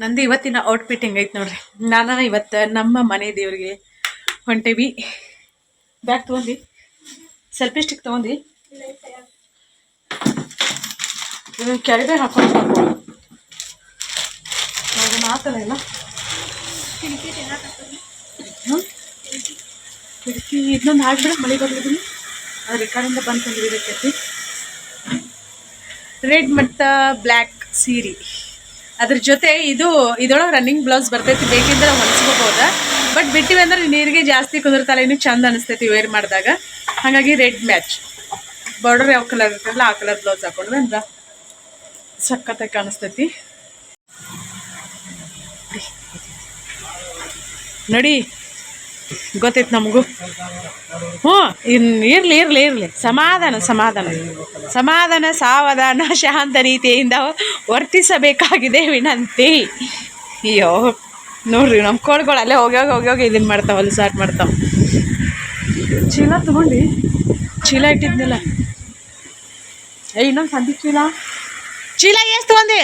ನಂದು ಇವತ್ತಿನ ಔಟ್ಫಿಟ್ ಹೆಂಗೈತೆ ನೋಡ್ರಿ. ನಾನು ಇವತ್ತು ನಮ್ಮ ಮನೆ ದೇವರಿಗೆ ಹೊಂಟೇವಿ. ಬ್ಯಾಗ್ ತೊಗೊಂಡಿ. ಸೆಲ್ಫಿ ಸ್ಟಿಕ್ ತೊಗೊಂಡು. ಕೆಳಗೆ ಹಾಕೊಂಡು ಮಾತಲ್ಲ ಇಲ್ಲ. ಕಿಡಕಿ ಇದನ್ನೊಂದು ಹಾಕ್ಬಿಡ, ಮಳೆ ಬರ್ಲಿದ್ದೀನಿ ಅದು ರೆಕಾರ್ಡಿಂದ ಇದಕ್ಕೆ ಇದಕ್ಕೈತಿ ರೆಡ್ ಮತ್ತು ಬ್ಲ್ಯಾಕ್ ಸೀರೆ ಅದ್ರ ಜೊತೆ ಇದು, ಇದೊಳಗೆ ರನ್ನಿಂಗ್ ಬ್ಲೌಸ್ ಬರ್ತೈತಿ, ಬೇಕಿದ್ರೆ ಹೊಲಿಸ್ಕೋಬೋದ. ಬಟ್ ಬಿಟ್ಟಿವಿ ಅಂದ್ರೆ ನೀರಿಗೆ ಜಾಸ್ತಿ ಕುದುರ್ತಾಳೆ, ಇನ್ನು ಚಂದ ಅನಿಸ್ತೈತಿ ವೇರ್ ಮಾಡಿದಾಗ. ಹಾಗಾಗಿ ರೆಡ್ ಮ್ಯಾಚ್ ಬಾರ್ಡರ್ ಯಾವ ಕಲರ್ ಇರ್ತಲ್ಲ ಆ ಕಲರ್ ಬ್ಲೌಸ್ ಹಾಕೊಂಡ್ರೆ ಅಂದ್ರೆ ಸಖತ್ತಾಗಿ ಕಾಣಿಸ್ತೈತಿ. ನೋಡಿ ಗೊತ್ತೈತೆ ನಮಗೂ. ಹ್ಞೂ, ಇನ್ ಇರಲಿ ಇರಲಿ ಇರಲಿ. ಸಮಾಧಾನ ಸಮಾಧಾನ. ಸಮಾಧಾನ, ಸಾವಧಾನ, ಶಾಂತ ರೀತಿಯಿಂದ ವರ್ತಿಸಬೇಕಾಗಿದೆ ವಿನಂತಿ. ಅಯ್ಯೋ, ನೋಡ್ರಿ ನಮ್ಮ ಕೋಳ್ಗಳು ಅಲ್ಲೇ ಹೋಗ್ಯಾಗ ಹೋಗ್ಯಾಗ ಇದನ್ನು ಮಾಡ್ತಾವ, ಅಲ್ಲಿ ಸ್ಟಾರ್ಟ್ ಮಾಡ್ತಾವ. ಚೀಲ ತಗೊಂಡು. ಚೀಲ ಇಟ್ಟಿದ್ನಲ್ಲ. ಏ, ಇನ್ನೊಂದು ಸಂದಿ ಚೀಲ? ಚೀಲ ಎಷ್ಟು ತಗೊಂಡಿ?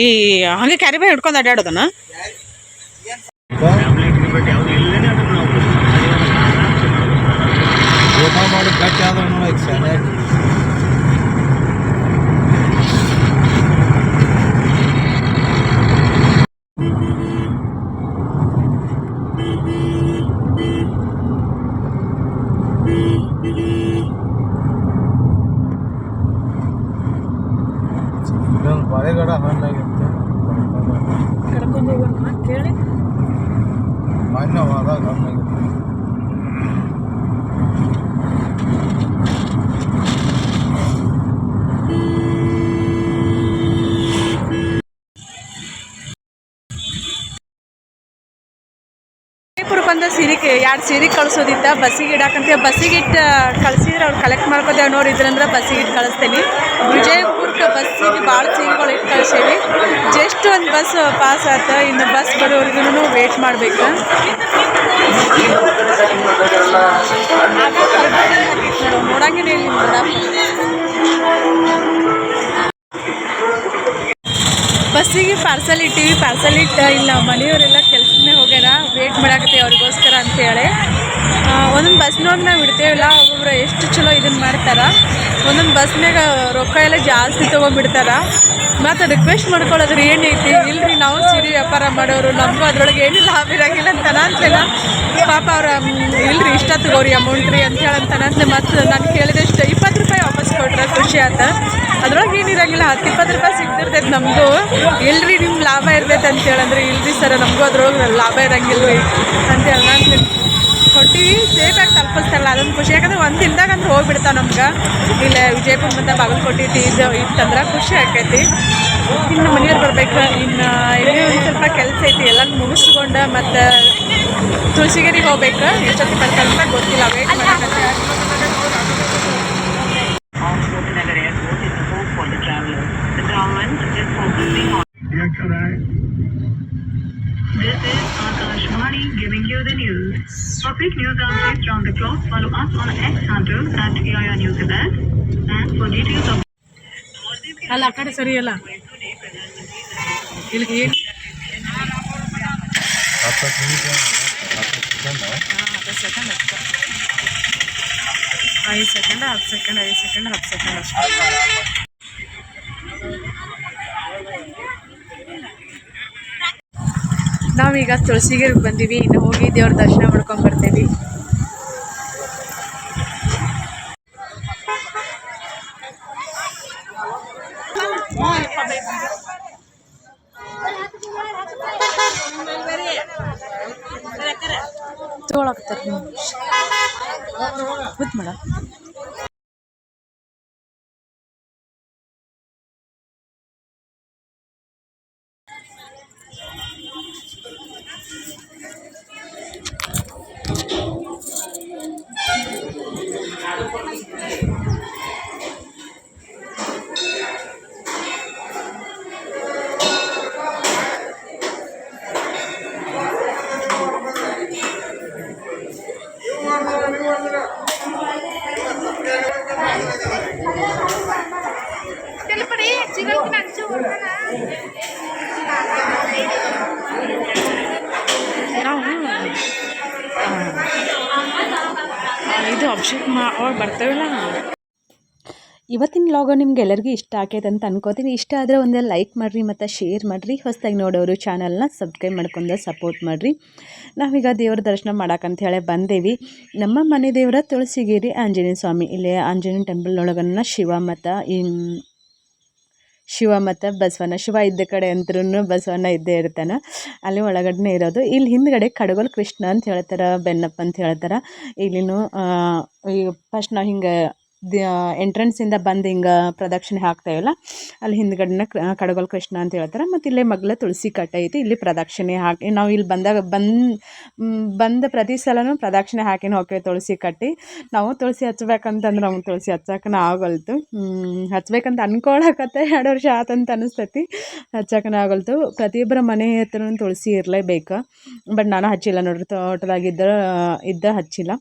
ಈ ಹಂಗೆ ಕ್ಯಾರಿ ಹಿಡ್ಕೊಂಡು ಅಡ್ಡಾಡೋದನ ಊಟ ಮಾಡಿ ಗಟ್ಟಿ ಆದ್ರೆ ನೋಡಿ ಶಾಲೆ ಇದೊಂದು ಬಾಳೆಗಡ ಹಣ್ಣಾಗಿತ್ತು ಕರ್ಕೊಂಡು ಹೋಗೋಣ ಕೇಳಿ. Anne var lan. ಎರಡು ಸೀರೆ ಕಳ್ಸೋದಿತ್ತ ಬಸ್ಸಿಗೆ ಇಡಾಕಂತ ಬಸ್ಸಿಗೆ ಇಟ್ಟು ಕಳ್ಸಿದ್ರೆ ಅವ್ರು ಕಲೆಕ್ಟ್ ಮಾಡ್ಕೋತೇವೆ ನೋಡಿ ಇದ್ರಂದ್ರೆ ಬಸ್ಸಿಗೆ ಇಟ್ಟು ಕಳಿಸ್ತೀನಿ. ವಿಜಯಪುರಕ್ಕೆ ಬಸ್ಸಿಗೆ ಭಾಳ ಸೀರೆಗಳು ಇಟ್ಟು ಕಳ್ಸೀವಿ. ಜಸ್ಟ್ ಒಂದು ಬಸ್ ಪಾಸ್ ಆತ, ಇನ್ನು ಬಸ್ ಬರೋವರೆಗೂ ವೇಟ್ ಮಾಡಬೇಕು. ನೋಡಂಗಿಲ್ಲ ಬಸ್ಸಿಗೆ ಪಾರ್ಸಲ್ ಇಟ್ಟಿವಿ ಪಾರ್ಸಲ್ ಇಟ್ಟು ಇಲ್ಲ, ಮನೆಯವರೆಲ್ಲ ಕೆಲಸನೇ ಹೋಗ್ಯಾರ ವೇಟ್ ಮಾಡಾಕತ್ತೀವಿ ಅವ್ರಿಗೋಸ್ಕರ. ಅಂತೇಳಿ. ಒಂದೊಂದು ಬಸ್ನೋಡ್ ನಾವು ಇಡ್ತೇವಲ್ಲ, ಒಬ್ಬೊಬ್ರು ಎಷ್ಟು ಚಲೋ ಇದನ್ನು ಮಾಡ್ತಾರೆ. ಒಂದೊಂದು ಬಸ್ನಾಗ ರೊಕ್ಕ ಎಲ್ಲ ಜಾಸ್ತಿ ತೊಗೊಂಡ್ಬಿಡ್ತಾರ. ಮತ್ತು ರಿಕ್ವೆಸ್ಟ್ ಮಾಡ್ಕೊಳ್ಳೋದ್ರ ಏನೈತಿ? ಇಲ್ರಿ ನಾವು ಸಿರಿ ವ್ಯಾಪಾರ ಮಾಡೋರು, ನಮಗೂ ಅದ್ರೊಳಗೆ ಏನು ಲಾಭ ಇರೋಂಗಿಲ್ಲ ಅಂತಾನ ಅಂತೇನ? ಪಾಪ ಅವ್ರ ಇಲ್ರಿ ಇಷ್ಟ ತಗೋರಿ ಅಮೌಂಟ್ ರೀ ಅಂತ ಹೇಳಂತನಂತೆ ಮತ್ತು ನಾನು ಕೇಳಿದಷ್ಟು, ಇಪ್ಪತ್ತು ರೂಪಾಯಿ ವಾಪಸ್ ಕೊಟ್ರೆ ಖುಷಿ ಆತ. ಅದ್ರೊಳಗೆ ಏನಿರಂಗಿಲ್ಲ ಹತ್ತು ಇಪ್ಪತ್ತು ರೂಪಾಯಿ ಸಿಗ್ತಿರ್ತೈತೆ ನಮಗೂ ಇಲ್ರಿ ನಿಮ್ಮ ಲಾಭ ಇರ್ತೈತೆ ಅಂತ ಹೇಳಂದ್ರೆ ಇಲ್ರಿ ಸರ್, ನಮಗೂ ಅದ್ರೊಳಗೆ ಲಾಭ ಇರಂಗಿಲ್ಲ ರೀ ಅಂತೇಳಿ ನಾನು ಕೊಟ್ಟಿವಿ ಸೇಫಾಗಿ ತಲುಪಿಸ್ತಾರಲ್ಲ ಅದೊಂದು ಖುಷಿ. ಯಾಕಂದ್ರೆ ಒಂದು ದಿನದಾಗ ಅಂದ್ರೆ ಹೋಗ್ಬಿಡ್ತಾವೆ ನಮ್ಗೆ. ಇಲ್ಲ, ವಿಜಯಪುರ ಮತ್ತು ಬಾಗಲಕೋಟೆ ಇದು ಇತ್ತಂದ್ರೆ ಖುಷಿ ಆಕೈತಿ ಇನ್ನು ಮನೆಯವ್ರು ಬರ್ಬೇಕು. ಇನ್ನು ಇಲ್ಲಿ ಒಂದು ಸ್ವಲ್ಪ ಕೆಲಸ ಐತಿ ಎಲ್ಲ ಮುಗಿಸ್ಕೊಂಡು ಮತ್ತು ತುಳಸಿಗೇರಿಗೆ ಹೋಗ್ಬೇಕು. ಎಷ್ಟೊತ್ತಿಗೆ ಬರ್ತಾರೆ ಅಂತ ಗೊತ್ತಿಲ್ಲ ವೇಟ್ ಮಾಡಕ್ಕೆ quick news updates round the clock, follow us on X handle at AIR News Event. And for details of ಅಲ್ಲ ಆ ಕಡೆ ಸರಿ ಅಲ್ಲ ಇಲ್ಲಿಗೆ ಏನು ಹತ್ತು ನಿಮಿಷ ಹತ್ತು ಸೆಕೆಂಡ್ ಹತ್ತು ಸೆಕೆಂಡ್ ಅಷ್ಟೇ ಐದು ಸೆಕೆಂಡ್ ಹತ್ತು ಸೆಕೆಂಡ್ ಐದು ಸೆಕೆಂಡ್ ಹತ್ತು ಸೆಕೆಂಡ್ ಅಷ್ಟೇ ನಾವೀಗ ತುಳಸಿಗಿರಿಗೆ ಬಂದೀವಿ ಇನ್ನು ಹೋಗಿ ದೇವ್ರ ದರ್ಶನ ಮಾಡ್ಕೊಂಡು ಬರ್ತೀವಿ. ಇದು ಅಭಿಷೇಕ್ ಮಾ ಬರ್ತೇವಲ್ಲ. ಇವತ್ತಿನ ಲಾಗೋ ನಿಮ್ಗೆ ಎಲ್ಲರಿಗೂ ಇಷ್ಟ ಆಗೈತೆ ಅಂತ ಅನ್ಕೋತೀನಿ. ಇಷ್ಟ ಆದರೆ ಒಂದೇ ಲೈಕ್ ಮಾಡಿರಿ ಮತ್ತು ಶೇರ್ ಮಾಡಿರಿ. ಹೊಸದಾಗಿ ನೋಡೋರು ಚಾನಲ್ನ ಸಬ್ಸ್ಕ್ರೈಬ್ ಮಾಡ್ಕೊಂಡು ಸಪೋರ್ಟ್ ಮಾಡಿರಿ. ನಾವೀಗ ದೇವ್ರ ದರ್ಶನ ಅಂತ ಹೇಳಿ ಬಂದೇವಿ. ನಮ್ಮ ಮನೆ ದೇವರ ತುಳಸಿಗಿರಿ ಆಂಜನೇಯ ಸ್ವಾಮಿ. ಇಲ್ಲಿ ಆಂಜನೇಯ ಟೆಂಪಲ್ನೊಳಗನ್ನ ಶಿವ ಮತ್ತು ಶಿವ ಮತ್ತು ಬಸವಣ್ಣ ಶಿವ ಇದ್ದ ಕಡೆ ಅಂದ್ರೂ ಬಸವಣ್ಣ ಇದ್ದೇ ಇರ್ತಾನೆ. ಅಲ್ಲಿ ಒಳಗಡೆ ಇರೋದು. ಇಲ್ಲಿ ಹಿಂದ್ಗಡೆ ಕಡಗೋಲ್ ಕೃಷ್ಣ ಅಂತ ಹೇಳ್ತಾರೆ, ಬೆನ್ನಪ್ಪ ಅಂತ ಹೇಳ್ತಾರೆ. ಇಲ್ಲಿನೂ ಈಗ ಫಸ್ಟ್ ನಾವು ಹಿಂಗೆ ಎಂಟ್ರೆನ್ಸಿಂದ ಬಂದು ಹಿಂಗೆ ಪ್ರದಕ್ಷಿಣೆ ಹಾಕ್ತೇವಲ್ಲ ಅಲ್ಲಿ ಹಿಂದ್ಗಡೆನ ಕಡಗೋಲ್ ಕೃಷ್ಣ ಅಂತ ಹೇಳ್ತಾರೆ. ಮತ್ತು ಇಲ್ಲೇ ಮಗ್ಲ ತುಳಸಿ ಕಟ್ಟೆ ಐತಿ, ಇಲ್ಲಿ ಪ್ರದಕ್ಷಿಣೆ ಹಾಕಿ, ನಾವು ಇಲ್ಲಿ ಬಂದಾಗ ಬಂದು ಬಂದ ಪ್ರತಿ ಸಲನೂ ಪ್ರದಕ್ಷಿಣೆ ಹಾಕಿನ ಹೋಗ್ತೇವೆ ತುಳಸಿ ಕಟ್ಟಿ. ನಾವು ತುಳಸಿ ಹಚ್ಬೇಕಂತಂದ್ರೆ ನಮ್ಗೆ ತುಳಸಿ ಹಚ್ಚಕ್ಕನ ಆಗಲ್ತು. ಹಚ್ಬೇಕಂತ ಅನ್ಕೊಳಕತ್ತೆ, ಎರಡು ವರ್ಷ ಆತಂತ ಅನಿಸ್ತೈತಿ. ಹಚ್ಚಕ್ಕನ ಆಗಲ್ತು. ಪ್ರತಿಯೊಬ್ಬರ ಮನೆ ಹತ್ರನೂ ತುಳಸಿ ಇರಲೇಬೇಕು. ಬಟ್ ನಾನು ಹಚ್ಚಿಲ್ಲ ನೋಡ್ರಿ ತೋಟದಾಗಿದ್ದ ಇದ್ದ ಹಚ್ಚಿಲ್ಲ.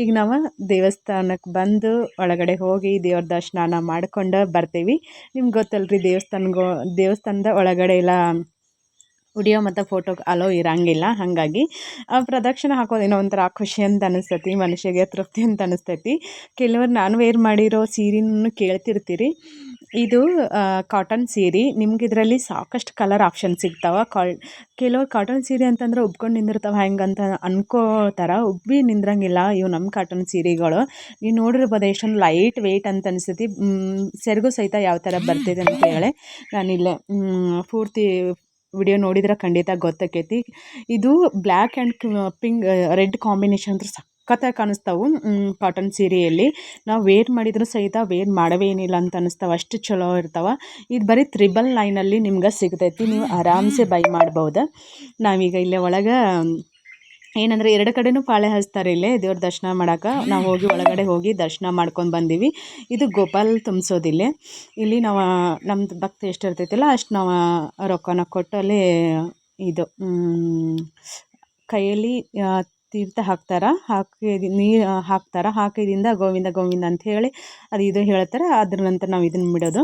ಈಗ ನಾವು ದೇವಸ್ಥಾನಕ್ಕೆ ಬಂದು ಒಳಗಡೆ ಹೋಗಿ ದೇವ್ರ ದರ್ಶನ ಮಾಡ್ಕೊಂಡು ಬರ್ತೀವಿ. ನಿಮ್ಗೆ ಗೊತ್ತಲ್ರಿ ದೇವಸ್ಥಾನಗೋ, ದೇವಸ್ಥಾನದ ಒಳಗಡೆ ಎಲ್ಲ ಉಡಿಯೋ ಮತ್ತು ಫೋಟೋ ಅಲೋ ಇರಂಗಿಲ್ಲ, ಹಾಗಾಗಿ ಪ್ರದಕ್ಷಿಣೆ ಹಾಕೋದೇನೋ ಒಂಥರ ಖುಷಿ ಅಂತ ಅನಿಸ್ತೈತಿ ಮನುಷ್ಯಗೆ ತೃಪ್ತಿ ಅಂತ ಅನಿಸ್ತೈತಿ ಕೆಲವರು ನಾನು ವೇರ್ ಮಾಡಿರೋ ಸೀರೆನೂ ಕೇಳ್ತಿರ್ತೀರಿ. ಇದು ಕಾಟನ್ ಸೀರೆ. ನಿಮ್ಗೆ ಇದರಲ್ಲಿ ಸಾಕಷ್ಟು ಕಲರ್ ಆಪ್ಷನ್ ಸಿಗ್ತಾವೆ. ಕಾಲ್ ಕೆಲವು ಕಾಟನ್ ಸೀರೆ ಅಂತಂದ್ರೆ ಉಬ್ಕೊಂಡು ನಿಂದಿರ್ತಾವೆ. ಹೆಂಗೆ ಅಂತ ಅನ್ಕೋತಾರ ಉಬ್ಬಿ ನಿಂದ್ರಂಗಿಲ್ಲ ಇವು ನಮ್ಮ ಕಾಟನ್ ಸೀರೆಗಳು. ನೀವು ನೋಡಿರ್ಬೋದು ಎಷ್ಟೊಂದು ಲೈಟ್ ವೆಯ್ಟ್ ಅಂತ ಅನಿಸ್ತೈತಿ. ಸೆರಗು ಸಹಿತ ಯಾವ ಥರ ಬರ್ತಿದೆ ಅಂತ ಹೇಳಿ ನಾನಿಲ್ಲೇ ಪೂರ್ತಿ ವಿಡಿಯೋ ನೋಡಿದ್ರೆ ಖಂಡಿತ ಗೊತ್ತಾಕೈತಿ. ಇದು black and pink, red combination ಅಂದ್ರೆ ಸಖತ್ತಾಗಿ ಕಾಣಿಸ್ತಾವು ಕಾಟನ್ ಸೀರೆಯಲ್ಲಿ. ನಾವು ವೇರ್ ಮಾಡಿದ್ರು ಸಹಿತ ವೇರ್ ಮಾಡವೇನಿಲ್ಲ ಅಂತ ಅನಿಸ್ತಾವೆ ಅಷ್ಟು ಚಲೋ ಇರ್ತಾವೆ. ಇದು ಬರೀ ತ್ರಿಬಲ್ ನೈನಲ್ಲಿ ನಿಮ್ಗೆ ಸಿಗ್ತೈತಿ. ನೀವು ಆರಾಮ್ಸೆ ಬೈ ಮಾಡ್ಬೋದು. ನಾವೀಗ ಇಲ್ಲೇ ಒಳಗೆ, ಏನಂದರೆ ಎರಡು ಕಡೆನೂ ಪಾಳೆ ಹಚ್ತಾರೆ ಇಲ್ಲೇ ದೇವ್ರ ದರ್ಶನ ಮಾಡೋಕೆ. ನಾವು ಹೋಗಿ ಒಳಗಡೆ ಹೋಗಿ ದರ್ಶನ ಮಾಡ್ಕೊಂಡು ಬಂದೀವಿ. ಇದು ಗೋಪಾಲ್ ತುಂಬಿಸೋದಿಲ್ಲ ಇಲ್ಲಿ. ನಾವು ನಮ್ದು ಭಕ್ತಿ ಎಷ್ಟು ಇರ್ತೈತಿಲ್ಲ, ಅಷ್ಟು ನಾವು ರೊಕ್ಕನ ಕೊಟ್ಟು ಅಲ್ಲಿ ಇದು ಕೈಯಲ್ಲಿ ತೀರ್ಥ ಹಾಕ್ತಾರೆ? ಹಾಕಿ ನೀರು ಹಾಕ್ತಾರೆ? ಹಾಕಿದಿಂದ ಗೋವಿಂದ ಗೋವಿಂದ ಅಂತ ಹೇಳಿ ಅದು ಇದು ಹೇಳ್ತಾರೆ. ಅದ್ರ ನಂತರ ನಾವು ಇದನ್ನು ಬಿಡೋದು.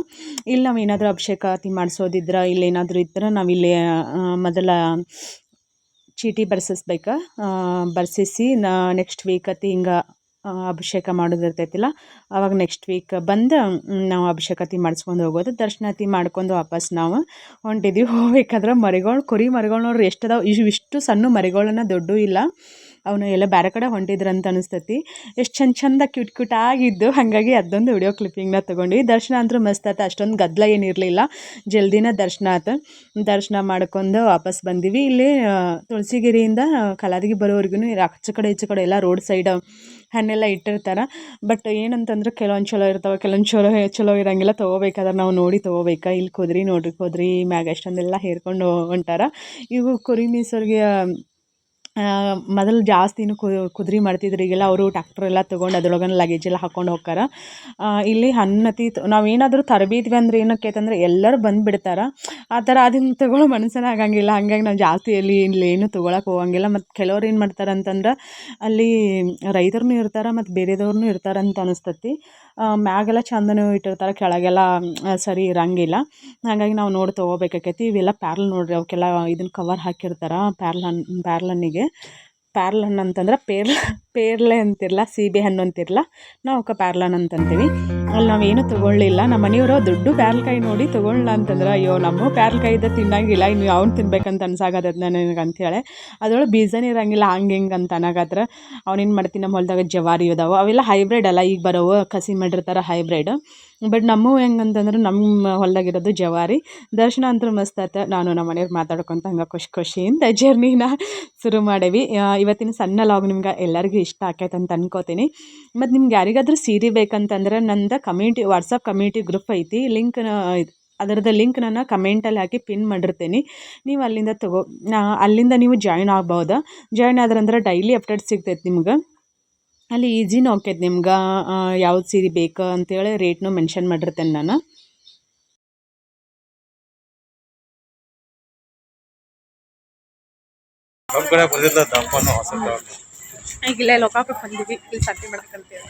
ಇಲ್ಲಿ ನಾವು ಏನಾದರೂ ಅಭಿಷೇಕ ಆತಿ ಮಾಡಿಸೋದಿದ್ರೆ, ಇಲ್ಲಿ ಏನಾದರೂ ಇದ್ರೆ ಇಲ್ಲಿ ಮೊದಲ ಚೀಟಿ ಬರ್ಸಿಸ್ಬೇಕು. ಬರ್ಸಿಸಿ ನಾ ನೆಕ್ಸ್ಟ್ ವೀಕ್ ಅತಿ ಹಿಂಗೆ ಅಭಿಷೇಕ ಮಾಡೋದಿರ್ತೈತಿಲ್ಲ ಅವಾಗ ನೆಕ್ಸ್ಟ್ ವೀಕ್ ಬಂದು ನಾವು ಅಭಿಷೇಕತಿ ಮಾಡಿಸ್ಕೊಂಡು ಹೋಗೋದು. ದರ್ಶನತಿ ಮಾಡ್ಕೊಂಡು ವಾಪಸ್ ನಾವು ಹೊಂಟಿದ್ವಿ ಹೋಗ್ಬೇಕಾದ್ರೆ ಮರಿಗಳು, ಕುರಿ ಮರಿಗಳು ನೋಡ್ರಿ ಎಷ್ಟು ಅದಾವೆ. ಇಷ್ಟು ಸಣ್ಣ ಮರಿಗಳನ್ನ ದೊಡ್ಡ ಇಲ್ಲ. ಅವನು ಎಲ್ಲ ಬೇರೆ ಕಡೆ ಹೊಂಟಿದ್ರಂತ ಅನಿಸ್ತೈತಿ. ಎಷ್ಟು ಚಂದ ಚಂದ ಕ್ಯೂಟ್ ಆಗಿದ್ದು. ಹಾಗಾಗಿ ಅದೊಂದು ವಿಡಿಯೋ ಕ್ಲಿಪ್ಪಿಂಗ್ನ ತೊಗೊಂಡ್ವಿ. ದರ್ಶನ ಅಂತೂ ಮಸ್ತ್ ಆಯ್ತು ಅಷ್ಟೊಂದು ಗದ್ದಲ ಏನಿರಲಿಲ್ಲ ಜಲ್ದಿನ ದರ್ಶನ ಆಯ್ತು ದರ್ಶನ ಮಾಡ್ಕೊಂಡು ವಾಪಸ್ ಬಂದೀವಿ. ಇಲ್ಲಿ ತುಳಸಿಗಿರಿಯಿಂದ ಕಲಾದಗಿ ಬರೋವರೆಗೂ ಆಚೆ ಕಡೆ ಈಚೆ ಕಡೆ ಎಲ್ಲ ರೋಡ್ ಸೈಡ್ ಹಣ್ಣೆಲ್ಲ ಇಟ್ಟಿರ್ತಾರೆ. ಬಟ್ ಏನಂತಂದ್ರೆ ಕೆಲವೊಂದು ಚಲೋ ಇರ್ತಾವೆ, ಕೆಲವೊಂದು ಚಲೋ ಚಲೋ ಇರೋಂಗಿಲ್ಲ. ತೊಗೋಬೇಕಾದ್ರೆ ನಾವು ನೋಡಿ ತೊಗೋಬೇಕಾ? ಇಲ್ಲಿ ಕುದ್ರಿ, ನೋಡ್ರಿ ಕುದ್ರಿ, ಮ್ಯಾಗ ಅಷ್ಟೊಂದೆಲ್ಲ ಹೇರ್ಕೊಂಡು ಹೊಂಟಾರ. ಇವು ಕುರಿ ಮೀಸೋರಿಗೆ ಮೊದಲು ಜಾಸ್ತಿನೂ ಕುದುರೆ ಮಾಡ್ತಿದ್ರು. ಈಗೆಲ್ಲ ಅವರು ಟ್ಯಾಕ್ಟ್ರ್ ಎಲ್ಲ ತೊಗೊಂಡು ಅದ್ರೊಳಗನ ಲಗೇಜ್ ಎಲ್ಲ ಹಾಕ್ಕೊಂಡು ಹೋಗ್ತಾರೆ. ಇಲ್ಲಿ ಹನ್ನತಿ ನಾವೇನಾದರೂ ತರಬೇತಿ ಅಂದ್ರೆ ಏನಕ್ಕೈತೆ ಅಂದ್ರೆ ಎಲ್ಲರೂ ಬಂದುಬಿಡ್ತಾರೆ. ಆ ಥರ ಅದನ್ನು ತೊಗೊಳ್ಳೋ ಮನಸ್ಸನ್ನ ಆಗಂಗಿಲ್ಲ. ಹಾಗಾಗಿ ನಾವು ಜಾಸ್ತಿ ಎಲ್ಲಿ ಇಲ್ಲಿ ಏನು ತೊಗೊಳಕ್ಕೆ ಹೋಗಂಗಿಲ್ಲ. ಮತ್ತು ಕೆಲವ್ರು ಏನು ಮಾಡ್ತಾರೆ ಅಂತಂದ್ರೆ ಅಲ್ಲಿ ರೈತರೂ ಇರ್ತಾರೆ, ಮತ್ತು ಬೇರೆದವ್ರೂ ಇರ್ತಾರೆ ಅಂತ ಅನಿಸ್ತತಿ. ಮ್ಯಾಗೆಲ್ಲ ಚಂದನೂ ಇಟ್ಟಿರ್ತಾರೆ, ಕೆಳಗೆಲ್ಲ ಸರಿ ಇರೋಂಗಿಲ್ಲ. ಹಾಗಾಗಿ ನಾವು ನೋಡಿ ತೊಗೋಬೇಕಾಕೈತಿ. ಇವೆಲ್ಲ ಪ್ಯಾರ್ಲ್ ನೋಡಿರಿ, ಅವಕ್ಕೆಲ್ಲ ಇದನ್ನು ಕವರ್ ಹಾಕಿರ್ತಾರೆ ಪ್ಯಾರ್ಲ್ ಹಣ್ಣು ಪ್ಯಾರ್ಲ್ ಹಣ್ಣಿಗೆ ಪ್ಯಾರ್ಲ್ ಹಣ್ಣು ಅಂತಂದ್ರೆ ಪೇರ್ಲ ಪೇರ್ಲೆ ಅಂತಿರಲ್ಲ ಸೀಬೆ ಹಣ್ಣು ಅಂತಿರಲ್ಲ ನಾವು ಅವಕ್ಕೆ ಪ್ಯಾರ್ಲನ್ ಅಂತಂತೀವಿ. ಅಲ್ಲಿ ನಾವೇನು ತೊಗೊಳ್ಳಿಲ್ಲ. ನಮ್ಮ ಮನೆಯವರು ದುಡ್ಡು ಪ್ಯಾರ್ಲಕಾಯಿ ನೋಡಿ ತೊಗೊಳ್ಳ ಅಂತಂದ್ರೆ, ಅಯ್ಯೋ, ನಮ್ಮ ಪ್ಯಾರ್ಲಕಾಯಿದ ತಿನ್ನಂಗಿಲ್ಲ, ಇನ್ನು ಅವ್ನು ತಿನ್ಬೇಕಂತ ಅನ್ಸಾಗದ ನನಗೆ ಅಂಥೇಳಿ ಅದ್ರೊಳಗೆ ಬೀಜನೇ ಇರೋಂಗಿಲ್ಲ, ಹಂಗೆ ಹಿಂಗೆ ಅಂತ ಅನ್ನಗಾದ್ರೆ ಅವ್ನೇನು ಮಾಡ್ತೀನಿ ನಮ್ಮ ಹೊಲದಾಗ ಜವಾರಿ ಇದಾವೆ ಅವೆಲ್ಲ ಹೈಬ್ರಿಡ್ ಅಲ್ಲ, ಈಗ ಬರೋವು ಕಸಿ ಮಾಡಿರ್ತಾರೆ ಹೈಬ್ರಿಡ್. ಬಟ್ ನಮ್ಮವು ಹೆಂಗಂತಂದ್ರೆ ನಮ್ಮ ಹೊಲದಾಗಿರೋದು ಜವಾರಿ. ದರ್ಶನ ಅಂತೂ ಮಸ್ತ್ ಆಯ್ತು ನಾನು ನಮ್ಮ ಮನೆಯವ್ರು ಮಾತಾಡ್ಕೊತ ಹಂಗೆ ಖುಷಿ ಖುಷಿಯಿಂದ ಜರ್ನಿನ ಶುರು ಮಾಡೇವಿ. ಇವತ್ತಿನ ಸಣ್ಣ ಲಾಗ್ ನಿಮ್ಗೆ ಎಲ್ಲರಿಗೂ ಇಷ್ಟ ಆಕೈತೆ ಅಂತ ಅನ್ಕೋತೀನಿ. ಮತ್ತು ನಿಮ್ಗೆ ಯಾರಿಗಾದ್ರೂ ಸೀರೆ ಬೇಕಂತಂದ್ರೆ ನಂದು ಕಮ್ಯುನಿಟಿ ವಾಟ್ಸಪ್ ಕಮ್ಯುನಿಟಿ ಗ್ರೂಪ್ ಐತಿ. ಲಿಂಕ್ ಅದರದ ಲಿಂಕ್ ನಾನು ಕಮೆಂಟಲ್ಲಿ ಹಾಕಿ ಪಿನ್ ಮಾಡಿರ್ತೀನಿ. ನೀವು ಅಲ್ಲಿಂದ ತಗೋ ಅಲ್ಲಿಂದ ನೀವು ಜಾಯ್ನ್ ಆಗ್ಬೋದು. ಜಾಯ್ನ್ ಆದ್ರಂದ್ರೆ ಡೈಲಿ ಅಪ್ಡೇಟ್ ಸಿಗ್ತೈತೆ ನಿಮ್ಗೆ. ಅಲ್ಲಿ ಈಸಿನೂ ಆಕೈತೆ ನಿಮ್ಗೆ ಯಾವ್ದು ಸೀರೆ ಬೇಕು ಅಂತೇಳಿ ರೇಟ್ನೂ ಮೆನ್ಷನ್ ಮಾಡಿರ್ತೇನೆ ನಾನು. ಕಡೆ ಬಂದಿಲ್ಲ ದಪ್ಪನು ಹೊಸ ಈಗ ಇಲ್ಲೇ ಲೋಕಾಪುರಕ್ಕೆ ಬಂದಿವಿ. ಇಲ್ಲಿ ಸಂತೆ ಮಾಡಕ್ಕಂತೇಳಿ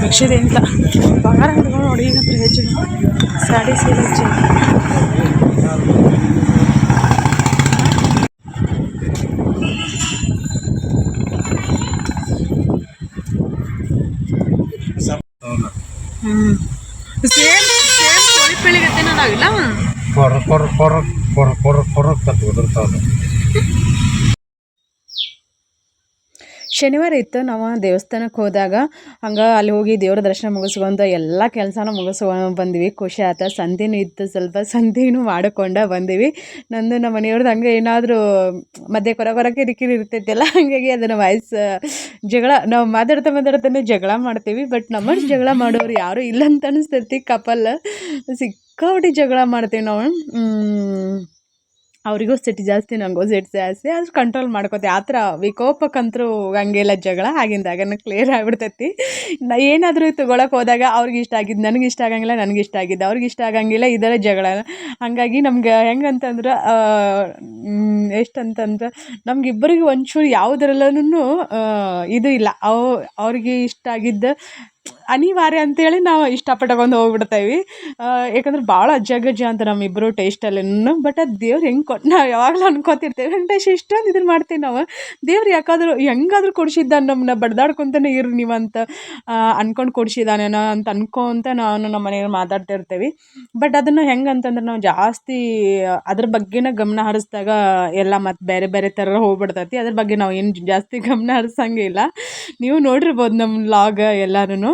ಮಿಕ್ಸಿದೆ ಅಂತ ಬಂಗಾರ ಅಂಗಡಿಗಳು ನೋಡಿ ಏನಂದ್ರೆ ಹೆಚ್ಚು ಸಾಡಿ ಸೀರೆ ಹೆಚ್ಚು ಸೇಮ್ ಸೇಮ್ ಕೋಳಿ ಪೇಳಿಗತ್ತೇನೋ ಅದಾವಿಲ್ಲ ಕೊರ ಕೊರ ಕೊರ ಕೊರ ಕೊರ ಕೊರ ಕತ್ ಶನಿವಾರ ಇತ್ತು, ನಾವು ದೇವಸ್ಥಾನಕ್ಕೆ ಹೋದಾಗ ಹಂಗೆ ಅಲ್ಲಿ ಹೋಗಿ ದೇವ್ರ ದರ್ಶನ ಮುಗಿಸ್ಕೊಂಡು ಎಲ್ಲ ಕೆಲಸನೂ ಮುಗಿಸ್ಕೊಂಡು ಬಂದ್ವಿ. ಖುಷಿ ಆಯ್ತು ಸಂತೆನೂ ಇತ್ತು ಸ್ವಲ್ಪ ಸಂತೆನೂ ಮಾಡಿಕೊಂಡು ಬಂದೀವಿ. ನಂದು ನಮ್ಮ ಮನೆಯವ್ರದ್ದು ಹಂಗೆ ಏನಾದರೂ ಮಧ್ಯೆ ಕೊರ ಕೊರ ಕಿರಿಕಿರಿ ಇರ್ತೈತಿಲ್ಲ, ಹಾಗಾಗಿ ಅದನ್ನು ವಾಯ್ಸ್, ಜಗಳ, ನಾವು ಮಾತಾಡ್ತಾ ಮಾತಾಡ್ತಾನೆ ಜಗಳ ಮಾಡ್ತೀವಿ, ಬಟ್ ನಮ್ಮಷ್ಟು ಜಗಳ ಮಾಡೋರು ಯಾರೂ ಇಲ್ಲ ಅಂತ ಅನಿಸ್ತೈತಿ. ಕಪಲ್ ಸಿಕ್ಕಾಬಿಟ್ಟು ಜಗಳ ಮಾಡ್ತೀವಿ ನಾವು. ಅವರಿಗೂ ಸಿಟ್ಟು ಜಾಸ್ತಿ ನನಗೂ ಸಿಟ್ಟು ಜಾಸ್ತಿ. ಆದ್ರೆ ಕಂಟ್ರೋಲ್ ಮಾಡ್ಕೋತೆ. ಆ ಥರ ವಿಕೋಪಕ್ಕಂತರೂ ಹಂಗೆಲ್ಲ ಜಗಳ ಆಗಿಂದಾಗನ ಕ್ಲಿಯರ್ ಆಗಿಬಿಡ್ತೈತಿ. ನಾ ಏನಾದರೂ ತೊಗೊಳಕ್ಕೆ ಹೋದಾಗ ಅವ್ರಿಗೆ ಇಷ್ಟ ಆಗಿದ್ದು ನನಗೆ ಇಷ್ಟ ಆಗಂಗಿಲ್ಲ, ನನಗೆ ಇಷ್ಟ ಆಗಿದ್ದು ಅವ್ರಿಗೆ ಇಷ್ಟ ಆಗಂಗಿಲ್ಲ ಇದರ ಜಗಳ ಹಾಗಾಗಿ ನಮ್ಗೆ ಹೆಂಗಂತಂದ್ರೆ ಎಷ್ಟಂತಂದ್ರೆ ನಮ್ಗಿಬ್ಬರಿಗೆ ಒಂಚೂರು ಯಾವುದ್ರಲ್ಲೂ ಇದು ಇಲ್ಲ. ಅವು, ಅವ್ರಿಗೆ ಇಷ್ಟ ಆಗಿದ್ದು ಅನಿವಾರ್ಯ ಅಂತೇಳಿ ನಾವು ಇಷ್ಟಪಟ್ಟುಕೊಂಡು ಹೋಗ್ಬಿಡ್ತೇವೆ. ಯಾಕಂದ್ರೆ ಭಾಳ ಅಜ್ಜಗಜ್ಜ ಅಂತ ನಮ್ಮಿಬ್ಬರು ಟೇಸ್ಟಲ್ಲೇನು ಬಟ್ ಅದು ದೇವ್ರು ಹೆಂಗೆ ಕೊಟ್ಟು ನಾವು ಯಾವಾಗಲೂ ಅನ್ಕೋತಿರ್ತೇವೆ, ವೆಂಕಟೇಶ್ ಇಷ್ಟೊಂದು ಇದನ್ನು ಮಾಡ್ತೀವಿ ನಾವು. ದೇವ್ರು ಯಾಕಾದರೂ ಹೆಂಗಾದ್ರೂ ಕೊಡಿಸಿದ್ದ ನಮ್ಮನ್ನ ಬಡ್ದಾಡ್ಕೊತಾನೆ ಇರು ನೀವಂತ. ಅನ್ಕೊಂಡು ಕೊಡಿಸಿದಾನೇನೋ ಅಂತ ಅನ್ಕೊಂತ ನಾನು ನಮ್ಮ ಮನೆಯವ್ರು ಮಾತಾಡ್ತಾ ಇರ್ತೀವಿ ಬಟ್ ಅದನ್ನು ಹೆಂಗೆ ಅಂತಂದ್ರೆ ನಾವು ಜಾಸ್ತಿ ಅದ್ರ ಬಗ್ಗೆನ ಗಮನ ಹರಿಸಿದಾಗ ಎಲ್ಲ ಮತ್ತು ಬೇರೆ ಬೇರೆ ಥರ ಹೋಗ್ಬಿಡ್ತೈತಿ. ಅದ್ರ ಬಗ್ಗೆ ನಾವು ಏನು ಜಾಸ್ತಿ ಗಮನ ಹರಿಸಂಗೆ ಇಲ್ಲ ನೀವು ನೋಡಿರ್ಬೋದು ನಮ್ಮ ಲಾಗ ಎಲ್ಲರೂ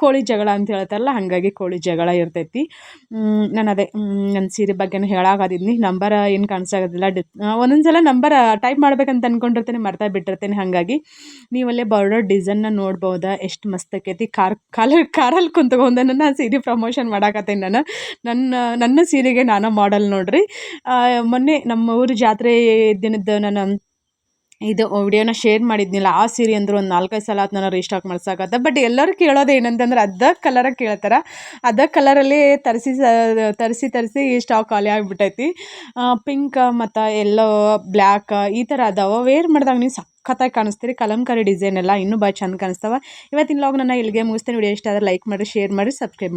ಕೋಳಿ ಜಗಳ ಅಂತ ಹೇಳ್ತಾರಲ್ಲ ಹಾಗಾಗಿ ಕೋಳಿ ಜಗಳ ಇರ್ತೈತಿ. ನಾನು ಅದೇ ನನ್ನ ಸೀರೆ ಬಗ್ಗೆನೂ ಹೇಳಾಕತ್ತಿದ್ನಿ ನಂಬರ್ ಏನು ಕಾಣಿಸಾಗೋದಿಲ್ಲ, ಡಿ ಒಂದೊಂದು ಸಲ ನಂಬರ್ ಟೈಪ್ ಮಾಡ್ಬೇಕಂತ ಅಂದ್ಕೊಂಡಿರ್ತೇನೆ ಮರ್ತಾ ಬಿಟ್ಟಿರ್ತೇನೆ. ಹಾಗಾಗಿ ನೀವಲ್ಲೇ ಬಾರ್ಡರ್ ಡಿಸೈನ್ನ ನೋಡ್ಬೋದಾ, ಎಷ್ಟು ಮಸ್ತ್ ಆಕೈತಿ. ಕಾರ್ ಕಾಲ ಕಾರಲ್ಲಿ ಕುಂತ್ಕೊಂಡು ನಾನು ಸೀರೆ ಪ್ರಮೋಷನ್ ಮಾಡಾಕತ್ತೀನಿ ನಾನು. ನನ್ನ ನನ್ನ ಸೀರೆಗೆ ನಾನು ಮಾಡಲ್ ನೋಡ್ರಿ. ಮೊನ್ನೆ ನಮ್ಮ ಊರು ಜಾತ್ರೆ ದಿನದ ನಾನು ಇದು ವಿಡಿಯೋನ ಶೇರ್ ಮಾಡಿದ್ನಿಲ್ಲ, ಆ ಸೀರೆ ಅಂದ್ರೆ ಒಂದು ನಾಲ್ಕೈದು ಸಲ ಅದನ್ನ ನಾನು ರೀಸ್ಟಾಕ್ ಮಾಡ್ಸಕತ್ತೆ ಬಟ್ ಎಲ್ಲರೂ ಕೇಳೋದು ಏನಂತಂದ್ರೆ ಅದ ಕಲರ ಕೇಳ್ತಾರೆ. ಅದ ಕಲರಲ್ಲಿ ತರಿಸಿ ತರಿಸಿ ತರಿಸಿ ಸ್ಟಾಕ್ ಖಾಲಿ ಆಗಿಬಿಟ್ಟೈತಿ. ಪಿಂಕ್ ಮತ್ತು ಎಲ್ಲೋ ಬ್ಲ್ಯಾಕ್ ಈ ಥರ ಅದಾವ. ವೇರ್ ಮಾಡಿದಾಗ ನೀವು ಸಖತ್ತಾಗಿ ಕಾಣಿಸ್ತೀರಿ. ಕಲಂಕಾರಿ ಡಿಸೈನ್ ಎಲ್ಲ ಇನ್ನೂ ಭಾಳ ಚಂದ ಕಾಣಿಸ್ತಾವ. ಇವತ್ತಿನ ಲಾಗ್ ನಾನು ಇಲ್ಲಿಗೆ ಮುಗಿಸ್ತೇನೆ. ವಿಡಿಯೋ ಇಷ್ಟ ಆದರೆ ಲೈಕ್ ಮಾಡಿ ಶೇರ್ ಮಾಡಿ ಸಬ್ಸ್ಕ್ರೈಬ್